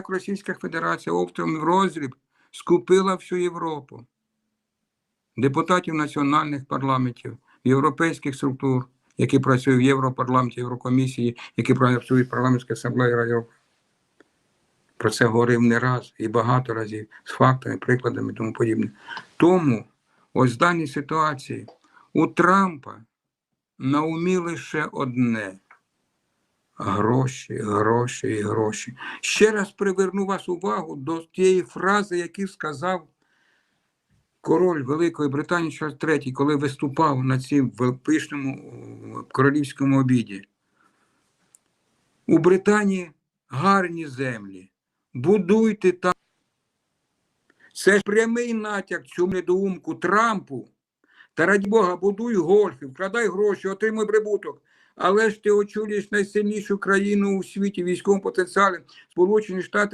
як Російська Федерація оптом в розріб скупила всю Європу. Депутатів національних парламентів, європейських структур, які працюють в Європарламенті, Єврокомісії, які працюють в парламентській асамблеї Ради Про це говорив не раз і багато разів з фактами, прикладами і тому подібне. Тому ось в даній ситуації у Трампа на умі лише одне. Гроші, гроші і гроші. Ще раз приверну вас увагу до тієї фрази, яку сказав король Великої Британії Чарльз III, коли виступав на цім пишному е, королівському обіді. У Британії гарні землі. Будуйте там. Це ж прямий натяк цю недоумку Трампу. Та раді Бога, будуй гольфи, вкрадай гроші, отримуй прибуток. Але ж ти очолюєш найсильнішу країну у світі військовому потенціалі Сполучені Штати